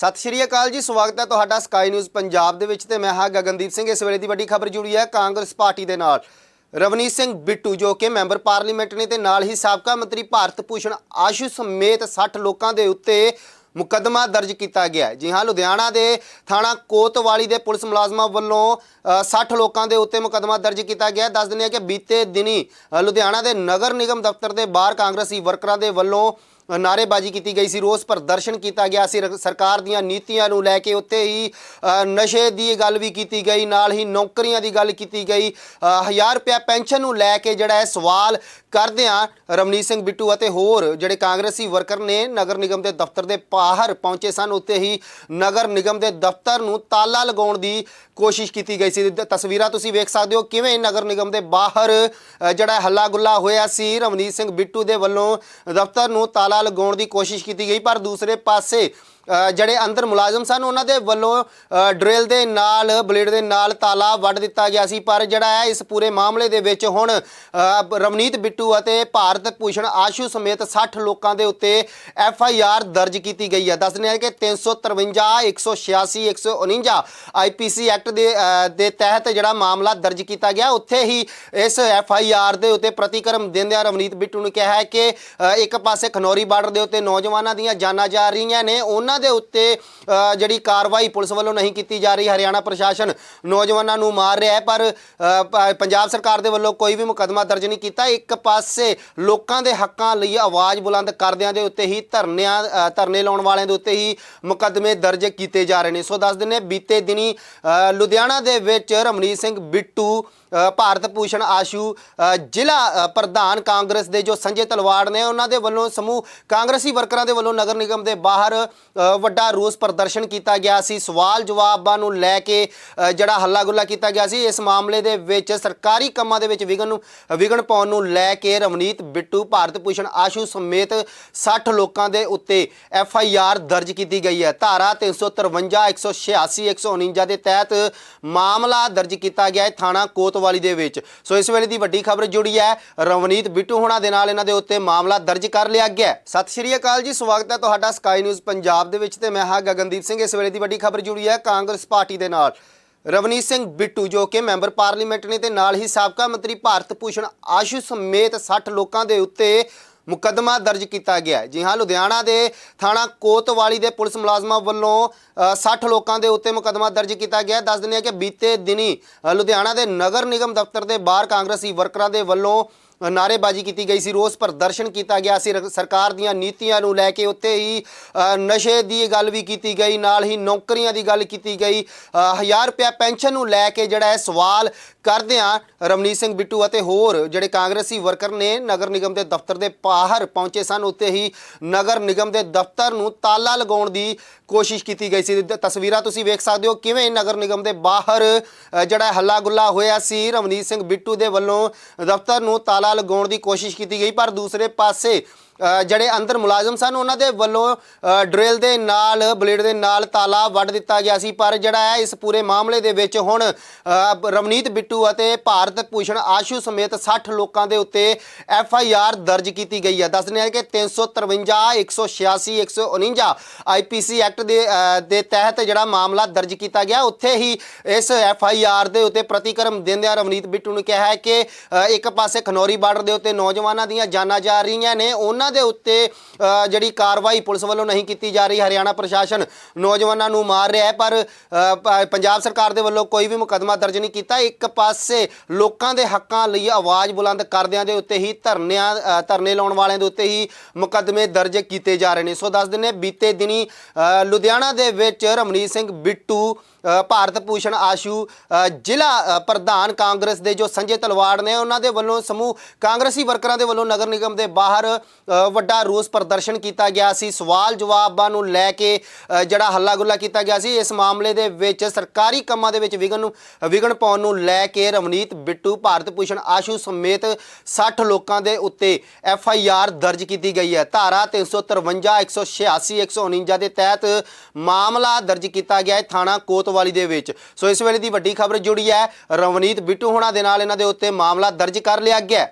ਸਤਿ ਸ਼੍ਰੀ ਅਕਾਲ ਜੀ ਸਵਾਗਤ ਹੈ ਤੁਹਾਡਾ ਸਕਾਈ ਨਿਊਜ਼ ਪੰਜਾਬ ਦੇ ਵਿੱਚ ਤੇ ਮੈਂ ਹਾਂ ਗਗਨਦੀਪ ਸਿੰਘ। ਇਸ ਵੇਲੇ ਦੀ ਵੱਡੀ ਖਬਰ ਜੁੜੀ ਹੈ ਕਾਂਗਰਸ ਪਾਰਟੀ ਦੇ ਨਾਲ। ਰਵਨੀਤ ਸਿੰਘ ਬਿੱਟੂ ਜੋ ਕਿ ਮੈਂਬਰ ਪਾਰਲੀਮੈਂਟ ਨੇ ਤੇ ਨਾਲ ਹੀ ਸਾਬਕਾ ਮੰਤਰੀ ਭਾਰਤ ਭੂਸ਼ਣ ਆਸ਼ੂ ਸਮੇਤ 60 ਲੋਕਾਂ ਦੇ ਉੱਤੇ ਮੁਕੱਦਮਾ ਦਰਜ ਕੀਤਾ ਗਿਆ ਜੀ ਹਾਂ ਲੁਧਿਆਣਾ ਦੇ ਥਾਣਾ ਕੋਤਵਾਲੀ ਦੇ ਪੁਲਿਸ ਮੁਲਾਜ਼ਮਾਂ ਵੱਲੋਂ ਅ, 60 ਲੋਕਾਂ ਦੇ ਉੱਤੇ ਮੁਕੱਦਮਾ ਦਰਜ ਕੀਤਾ ਗਿਆ ਦੱਸ ਦਿੰਦੇ ਹਾਂ ਕਿ ਬੀਤੇ ਦਿਨੀ ਲੁਧਿਆਣਾ ਦੇ ਨਗਰ ਨਿਗਮ ਦਫ਼ਤਰ ਦੇ ਬਾਹਰ ਕਾਂਗਰਸੀ ਵਰਕਰਾਂ ਦੇ ਵੱਲੋਂ ਅ, ਨਾਅਰੇਬਾਜ਼ੀ ਕੀਤੀ ਗਈ ਸੀ ਰੋਸ ਪ੍ਰਦਰਸ਼ਨ ਕੀਤਾ ਗਿਆ ਸੀ ਰ- ਸਰਕਾਰ ਦੀਆਂ ਨੀਤੀਆਂ ਨੂੰ ਲੈ ਕੇ ਉੱਤੇ ਹੀ ਨਸ਼ੇ ਦੀ ਗੱਲ ਵੀ ਕੀਤੀ ਗਈ ਨਾਲ ਹੀ ਨੌਕਰੀਆਂ ਦੀ ਗੱਲ ਕੀਤੀ ਗਈ। 1000 ਰੁਪਿਆ ਪੈਨਸ਼ਨ ਨੂੰ ਲੈ ਕੇ ਜਿਹੜਾ ਹੈ ਸਵਾਲ ਕਰਦਿਆਂ ਰਮਨੀਤ ਸਿੰਘ ਬਿੱਟੂ ਅਤੇ ਹੋਰ ਜਿਹੜੇ ਕਾਂਗਰਸੀ ਵਰਕਰ ਨੇ ਨਗਰ ਨਿਗਮ ਦੇ ਦਫ਼ਤਰ ਦੇ ਬਾਹਰ ਪਹੁੰਚੇ ਸਨ ਉੱਤੇ ਹੀ ਨਗਰ ਨਿਗਮ ਦੇ ਦਫ਼ਤਰ ਨੂੰ ਤਾਲਾ ਲਗਾਉਣ ਦੀ ਕੋਸ਼ਿਸ਼ ਕੀਤੀ ਗਈ ਸੀ। ਤਸਵੀਰਾਂ ਤੁਸੀਂ ਵੇਖ ਸਕਦੇ ਹੋ ਕਿਵੇਂ ਨਗਰ ਨਿਗਮ ਦੇ ਬਾਹਰ ਜਿਹੜਾ ਹੱਲਾ ਗੁੱਲਾ ਹੋਇਆ ਸੀ ਰਮਨੀਤ ਸਿੰਘ ਬਿੱਟੂ ਦੇ ਵੱਲੋਂ ਦਫ਼ਤਰ ਨੂੰ ਤਾਲਾ ਲਗਾਉਣ ਦੀ ਕੋਸ਼ਿਸ਼ ਕੀਤੀ ਗਈ ਪਰ ਦੂਸਰੇ ਪਾਸੇ ਜਿਹੜੇ ਅੰਦਰ ਮੁਲਾਜ਼ਮ ਸਨ ਉਹਨਾਂ ਦੇ ਵੱਲੋਂ ਅ, ਦੇ ਨਾਲ ਬਲੇਡ ਦੇ ਨਾਲ ਤਾਲਾ ਵੱਢ ਦਿੱਤਾ ਗਿਆ ਸੀ। ਪਰ ਜਿਹੜਾ ਹੈ ਇਸ ਪੂਰੇ ਮਾਮਲੇ ਦੇ ਵਿੱਚ ਹੁਣ ਰਵਨੀਤ ਬਿੱਟੂ ਅਤੇ ਭਾਰਤ ਭੂਸ਼ਣ ਆਸ਼ੂ ਸਮੇਤ 60 ਲੋਕਾਂ ਦੇ ਉੱਤੇ ਐਫ ਆਈ ਆਰ ਦਰਜ ਕੀਤੀ ਗਈ ਹੈ। ਦੱਸਦੇ ਹਾਂ ਕਿ 353 186 149 ਆਈਪੀਸੀ ਐਕਟ ਦੇ ਦੇ ਤਹਿਤ ਜਿਹੜਾ ਮਾਮਲਾ ਦਰਜ ਕੀਤਾ ਗਿਆ ਉੱਥੇ ਹੀ ਇਸ ਐਫ ਆਈ ਆਰ ਦੇ ਉੱਤੇ ਪ੍ਰਤੀਕਰਮ ਦਿੰਦਿਆਂ ਰਵਨੀਤ ਬਿੱਟੂ ਨੇ ਕਿਹਾ ਹੈ ਕਿ ਇੱਕ ਪਾਸੇ ਖਨੌਰੀ ਬਾਰਡਰ ਦੇ ਉੱਤੇ ਨੌਜਵਾਨਾਂ ਦੀਆਂ ਜਾਨਾਂ ਜਾ ਰਹੀਆਂ ਨੇ। ਉਹਨਾਂ ਦੇ ਉੱਤੇ ਜਿਹੜੀ ਕਾਰਵਾਈ ਪੁਲਿਸ ਵੱਲੋਂ ਨਹੀਂ ਕੀਤੀ ਜਾ ਰਹੀ, ਹਰਿਆਣਾ ਪ੍ਰਸ਼ਾਸਨ ਨੌਜਵਾਨਾਂ ਨੂੰ ਮਾਰ ਰਿਹਾ ਹੈ, ਪਰ ਪੰਜਾਬ ਸਰਕਾਰ ਦੇ ਵੱਲੋਂ ਕੋਈ ਵੀ ਮੁਕੱਦਮਾ ਦਰਜ ਨਹੀਂ ਕੀਤਾ। ਇੱਕ ਪਾਸੇ ਲੋਕਾਂ ਦੇ ਹੱਕਾਂ ਲਈ ਆਵਾਜ਼ ਬੁਲੰਦ ਕਰਦਿਆਂ ਦੇ ਉੱਤੇ ਹੀ ਧਰਨਿਆਂ ਧਰਨੇ ਲਾਉਣ ਵਾਲਿਆਂ ਦੇ ਉੱਤੇ ਹੀ ਮੁਕੱਦਮੇ ਦਰਜ ਕੀਤੇ ਜਾ ਰਹੇ ਨੇ। ਸੋ ਦੱਸ ਦਿੰਨੇ ਬੀਤੇ ਦਿਨੀ ਲੁਧਿਆਣਾ ਦੇ ਵਿੱਚ ਰਮਨੀਤ ਸਿੰਘ ਬਿੱਟੂ ਭਾਰਤ ਭੂਸ਼ਣ ਆਸ਼ੂ ਜ਼ਿਲ੍ਹਾ ਪ੍ਰਧਾਨ ਕਾਂਗਰਸ ਦੇ ਜੋ ਸੰਜੇ ਤਲਵਾੜ ਨੇ, ਉਹਨਾਂ ਦੇ ਵੱਲੋਂ ਸਮੂਹ ਕਾਂਗਰਸੀ ਵਰਕਰਾਂ ਦੇ ਵੱਲੋਂ ਨਗਰ ਨਿਗਮ ਦੇ ਬਾਹਰ ਵੱਡਾ ਰੋਸ ਪ੍ਰਦਰਸ਼ਨ ਕੀਤਾ ਗਿਆ ਸੀ। ਸਵਾਲ ਜਵਾਬਾਂ ਨੂੰ ਲੈ ਕੇ ਜਿਹੜਾ ਹੱਲਾ ਗੁੱਲਾ ਕੀਤਾ ਗਿਆ ਸੀ, ਇਸ ਮਾਮਲੇ ਦੇ ਵਿੱਚ ਸਰਕਾਰੀ ਕੰਮਾਂ ਦੇ ਵਿੱਚ ਵਿਘਨ ਨੂੰ, ਵਿਘਨ ਪਾਉਣ ਨੂੰ ਲੈ ਕੇ ਰਵਨੀਤ ਬਿੱਟੂ ਭਾਰਤ ਭੂਸ਼ਣ ਆਸ਼ੂ ਸਮੇਤ 60 ਲੋਕਾਂ ਦੇ ਉੱਤੇ ਐਫ ਆਈ ਆਰ ਦਰਜ ਕੀਤੀ ਗਈ ਹੈ। ਧਾਰਾ 353 186 149 ਦੇ ਤਹਿਤ ਮਾਮਲਾ ਦਰਜ ਕੀਤਾ ਗਿਆ ਹੈ ਥਾਣਾ ਕੋਤਵਾਲੀ ਦੇ ਵਿੱਚ। ਸੋ ਇਸ ਵੇਲੇ ਦੀ ਵੱਡੀ ਖਬਰ ਜੁੜੀ ਹੈ। ਰਵਨੀਤ ਬਿੱਟੂ ਹੋਣਾ ਦੇ ਨਾਲ ਇਹਨਾਂ ਦੇ ਉੱਤੇ ਮਾਮਲਾ ਦਰਜ ਕਰ ਲਿਆ ਗਿਆ ਸਤਿ ਸ਼੍ਰੀ ਅਕਾਲ ਜੀ, ਸਵਾਗਤ ਹੈ ਤੁਹਾਡਾ ਸਕਾਈ ਨਿਊਜ਼ ਪੰਜਾਬ ਦੇ ਵਿੱਚ ਤੇ ਮੈਂ ਹਾਂ ਗਗਨਦੀਪ ਸਿੰਘ ਇਸ ਵੇਲੇ ਦੀ ਵੱਡੀ ਖਬਰ ਜੁੜੀ ਹੈ ਕਾਂਗਰਸ ਪਾਰਟੀ ਦੇ ਨਾਲ। ਰਵਨੀਤ ਸਿੰਘ ਬਿੱਟੂ ਜੋ ਕਿ ਮੈਂਬਰ ਪਾਰਲੀਮੈਂਟ ਨੇ ਤੇ ਨਾਲ ਹੀ ਸਾਬਕਾ ਮੰਤਰੀ ਭਾਰਤ ਭੂਸ਼ਣ ਆਸ਼ੂ ਸਮੇਤ 60 ਲੋਕਾਂ ਦੇ ਉੱਤੇ ਮੁਕੱਦਮਾ ਦਰਜ ਕੀਤਾ ਗਿਆ ਜੀ ਹਾਂ ਲੁਧਿਆਣਾ ਦੇ ਥਾਣਾ ਕੋਤਵਾਲੀ ਦੇ ਪੁਲਿਸ ਮੁਲਾਜ਼ਮਾਂ ਵੱਲੋਂ ਅ, 60 ਲੋਕਾਂ ਦੇ ਉੱਤੇ ਮੁਕੱਦਮਾ ਦਰਜ ਕੀਤਾ ਗਿਆ ਦੱਸ ਦਿੰਦੇ ਹਾਂ ਕਿ ਬੀਤੇ ਦਿਨੀ ਲੁਧਿਆਣਾ ਦੇ ਨਗਰ ਨਿਗਮ ਦਫ਼ਤਰ ਦੇ ਬਾਹਰ ਕਾਂਗਰਸੀ ਵਰਕਰਾਂ ਦੇ ਵੱਲੋਂ ਅ, ਨਾਅਰੇਬਾਜ਼ੀ ਕੀਤੀ ਗਈ ਸੀ ਰੋਸ ਪ੍ਰਦਰਸ਼ਨ ਕੀਤਾ ਗਿਆ ਸੀ ਰ- ਸਰਕਾਰ ਦੀਆਂ ਨੀਤੀਆਂ ਨੂੰ ਲੈ ਕੇ ਉੱਤੇ ਹੀ ਨਸ਼ੇ ਦੀ ਗੱਲ ਵੀ ਕੀਤੀ ਗਈ ਨਾਲ ਹੀ ਨੌਕਰੀਆਂ ਦੀ ਗੱਲ ਕੀਤੀ ਗਈ। 1000 ਰੁਪਿਆ ਪੈਨਸ਼ਨ ਨੂੰ ਲੈ ਕੇ ਜਿਹੜਾ ਹੈ ਸਵਾਲ ਕਰਦਿਆਂ ਰਮਨੀਤ ਸਿੰਘ ਬਿੱਟੂ ਅਤੇ ਹੋਰ ਜਿਹੜੇ ਕਾਂਗਰਸੀ ਵਰਕਰ ਨੇ ਨਗਰ ਨਿਗਮ ਦੇ ਦਫ਼ਤਰ ਦੇ ਬਾਹਰ ਪਹੁੰਚੇ ਸਨ ਉੱਤੇ ਹੀ ਨਗਰ ਨਿਗਮ ਦੇ ਦਫ਼ਤਰ ਨੂੰ ਤਾਲਾ ਲਗਾਉਣ ਦੀ ਕੋਸ਼ਿਸ਼ ਕੀਤੀ ਗਈ ਸੀ। ਤਸਵੀਰਾਂ ਤੁਸੀਂ ਵੇਖ ਸਕਦੇ ਹੋ ਕਿਵੇਂ ਨਗਰ ਨਿਗਮ ਦੇ ਬਾਹਰ ਜਿਹੜਾ ਹੱਲਾ ਗੁੱਲਾ ਹੋਇਆ ਸੀ ਰਮਨੀਤ ਸਿੰਘ ਬਿੱਟੂ ਦੇ ਵੱਲੋਂ ਦਫ਼ਤਰ ਨੂੰ ਤਾਲਾ ਲਗਾਉਣ ਦੀ ਕੋਸ਼ਿਸ਼ ਕੀਤੀ ਗਈ ਪਰ ਦੂਸਰੇ ਪਾਸੇ ਜਿਹੜੇ ਅੰਦਰ ਮੁਲਾਜ਼ਮ ਸਨ ਉਹਨਾਂ ਦੇ ਵੱਲੋਂ ਅ, ਦੇ ਨਾਲ ਬਲੇਡ ਦੇ ਨਾਲ ਤਾਲਾ ਵੱਢ ਦਿੱਤਾ ਗਿਆ ਸੀ। ਪਰ ਜਿਹੜਾ ਹੈ ਇਸ ਪੂਰੇ ਮਾਮਲੇ ਦੇ ਵਿੱਚ ਹੁਣ ਰਵਨੀਤ ਬਿੱਟੂ ਅਤੇ ਭਾਰਤ ਭੂਸ਼ਣ ਆਸ਼ੂ ਸਮੇਤ 60 ਲੋਕਾਂ ਦੇ ਉੱਤੇ ਐਫ ਆਈ ਆਰ ਦਰਜ ਕੀਤੀ ਗਈ ਹੈ। ਦੱਸਦੇ ਹਾਂ ਕਿ 353 186 149 ਆਈਪੀਸੀ ਐਕਟ ਦੇ ਦੇ ਤਹਿਤ ਜਿਹੜਾ ਮਾਮਲਾ ਦਰਜ ਕੀਤਾ ਗਿਆ ਉੱਥੇ ਹੀ ਇਸ ਐਫ ਆਈ ਆਰ ਦੇ ਉੱਤੇ ਪ੍ਰਤੀਕਰਮ ਦਿੰਦਿਆਂ ਰਵਨੀਤ ਬਿੱਟੂ ਨੇ ਕਿਹਾ ਹੈ ਕਿ ਇੱਕ ਪਾਸੇ ਖਨੌਰੀ ਬਾਰਡਰ ਦੇ ਉੱਤੇ ਨੌਜਵਾਨਾਂ ਦੀਆਂ ਜਾਨਾਂ ਜਾ ਰਹੀਆਂ ਨੇ ਉਹਨਾਂ ਦੇ ਉੱਤੇ ਜਿਹੜੀ ਕਾਰਵਾਈ ਪੁਲਿਸ ਵੱਲੋਂ ਨਹੀਂ ਕੀਤੀ ਜਾ ਰਹੀ, ਹਰਿਆਣਾ ਪ੍ਰਸ਼ਾਸਨ ਨੌਜਵਾਨਾਂ ਨੂੰ ਮਾਰ ਰਿਹਾ ਹੈ, ਪਰ ਪੰਜਾਬ ਸਰਕਾਰ ਦੇ ਵੱਲੋਂ ਕੋਈ ਵੀ ਮੁਕੱਦਮਾ ਦਰਜ ਨਹੀਂ ਕੀਤਾ। ਇੱਕ ਪਾਸੇ ਲੋਕਾਂ ਦੇ ਹੱਕਾਂ ਲਈ ਆਵਾਜ਼ ਬੁਲੰਦ ਕਰਦਿਆਂ ਦੇ ਉੱਤੇ ਹੀ ਧਰਨਿਆਂ ਧਰਨੇ ਲਾਉਣ ਵਾਲਿਆਂ ਦੇ ਉੱਤੇ ਹੀ ਮੁਕੱਦਮੇ ਦਰਜ ਕੀਤੇ ਜਾ ਰਹੇ ਨੇ। ਸੋ ਦੱਸ ਦਿੰਨੇ ਬੀਤੇ ਦਿਨੀ ਲੁਧਿਆਣਾ ਦੇ ਵਿੱਚ ਰਮਨੀਤ ਸਿੰਘ ਬਿੱਟੂ ਭਾਰਤ ਭੂਸ਼ਣ ਆਸ਼ੂ ਜ਼ਿਲ੍ਹਾ ਪ੍ਰਧਾਨ ਕਾਂਗਰਸ ਦੇ ਜੋ ਸੰਜੇ ਤਲਵਾੜ ਨੇ, ਉਹਨਾਂ ਦੇ ਵੱਲੋਂ ਸਮੂਹ ਕਾਂਗਰਸੀ ਵਰਕਰਾਂ ਦੇ ਵੱਲੋਂ ਨਗਰ ਨਿਗਮ ਦੇ ਬਾਹਰ ਵੱਡਾ ਰੋਸ ਪ੍ਰਦਰਸ਼ਨ ਕੀਤਾ ਗਿਆ ਸੀ। ਸਵਾਲ ਜਵਾਬਾਂ ਨੂੰ ਲੈ ਕੇ ਜਿਹੜਾ ਹੱਲਾ ਗੁੱਲਾ ਕੀਤਾ ਗਿਆ ਸੀ, ਇਸ ਮਾਮਲੇ ਦੇ ਵਿੱਚ ਸਰਕਾਰੀ ਕੰਮਾਂ ਦੇ ਵਿੱਚ ਵਿਘਨ ਨੂੰ, ਵਿਘਨ ਪਾਉਣ ਨੂੰ ਲੈ ਕੇ ਰਵਨੀਤ ਬਿੱਟੂ ਭਾਰਤ ਭੂਸ਼ਣ ਆਸ਼ੂ ਸਮੇਤ 60 ਲੋਕਾਂ ਦੇ ਉੱਤੇ ਐਫ ਆਈ ਆਰ ਦਰਜ ਕੀਤੀ ਗਈ ਹੈ। ਧਾਰਾ 353 186 149 ਦੇ ਤਹਿਤ ਮਾਮਲਾ ਦਰਜ ਕੀਤਾ ਗਿਆ ਹੈ ਥਾਣਾ ਕੋਤਵਾਲੀ ਦੇ ਵਿੱਚ। ਸੋ ਇਸ ਵੇਲੇ ਦੀ ਵੱਡੀ ਖਬਰ ਜੁੜੀ ਹੈ। ਰਵਨੀਤ ਬਿੱਟੂ ਹੋਣਾ ਦੇ ਨਾਲ ਇਹਨਾਂ ਦੇ ਉੱਤੇ ਮਾਮਲਾ ਦਰਜ ਕਰ ਲਿਆ ਗਿਆ